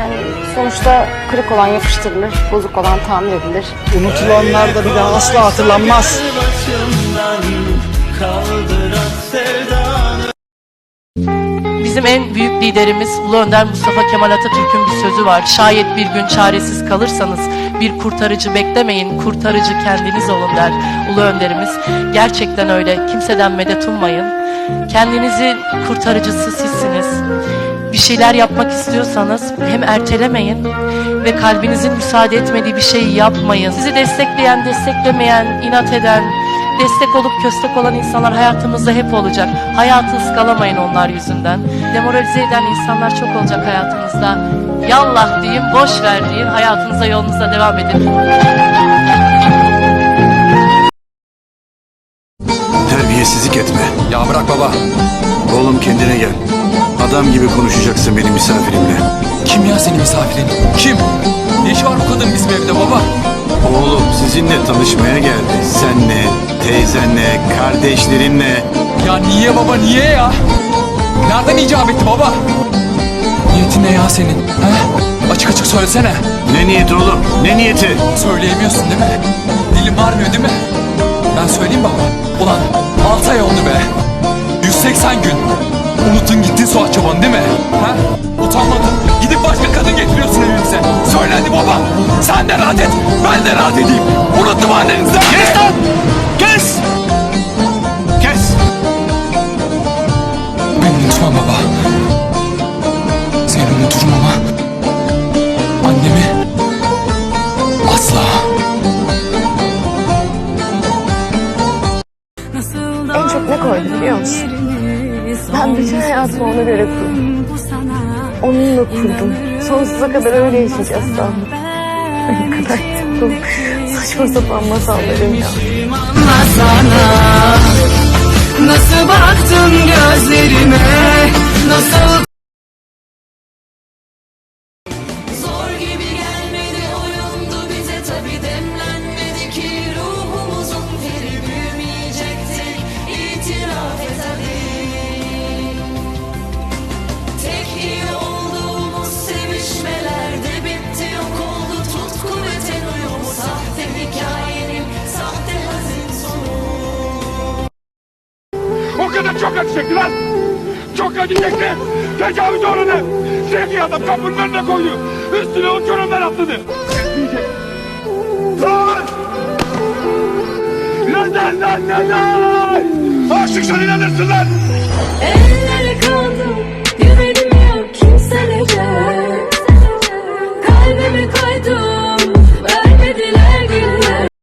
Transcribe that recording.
Yani sonuçta kırık olan yapıştırılır, bozuk olan tamir edilir. Unutulanlar da bir daha asla hatırlanmaz. Bizim en büyük liderimiz Ulu Önder Mustafa Kemal Atatürk'ün bir sözü var. Şayet bir gün çaresiz kalırsanız bir kurtarıcı beklemeyin, kurtarıcı kendiniz olun der Ulu Önderimiz. Gerçekten öyle. Kimseden medet ummayın. Kendinizi kurtarıcısı sizsiniz. Bir şeyler yapmak istiyorsanız hem ertelemeyin ve kalbinizin müsaade etmediği bir şeyi yapmayın. Sizi destekleyen, desteklemeyen, inat eden, destek olup köstek olan insanlar hayatımızda hep olacak. Hayatı ıskalamayın onlar yüzünden. Demoralize eden insanlar çok olacak hayatınızda. Yallah deyin, boş ver deyin, hayatınıza yolunuza devam edin. Terbiyesizlik etme. Ya bırak baba. Oğlum kendine gel. Adam gibi konuşacaksın benim misafirimle. Kim ya senin misafirin? Kim? Ne işi var bu kadın bizim evde baba? Oğlum sizinle tanışmaya geldi. Senle, teyzenle, kardeşlerinle. Ya niye baba niye ya? Nereden icap etti baba? Niyetin ne ya senin? He? Açık açık söylesene. Ne niyeti oğlum? Ne niyeti? Söyleyemiyorsun değil mi? Dilin varmıyor değil mi? Unuttun gittin Suat Çoban değil mi? Ha? Utanmadın. Gidip başka kadın getiriyorsun evimize. Söyle hadi baba. Sen de rahat et. Ben de rahat edeyim. Unuttum annenizi. Kes lan! Kes! Kes! Ben unutmam baba. Seni unuturum ama annemi asla. En çok ne koydu biliyor musun? Ben bütün hayatımı ona göre kurdum. Onunla kurdum. Sonsuza kadar öyle yaşayacağız sandım. Ne kadar tuttum. Saçma sapan masallarım ya. Nasıl baktın gözlerime Nasıl çekti lan. Çok acı çekti. Tecavüz uğradı. Sevgi adam kapının önüne koydu. Üstüne uçurumdan atladı. Yetmeyecek. Lan! Lan lan lan lan lan! Aşıksan inanırsın lan! Ellere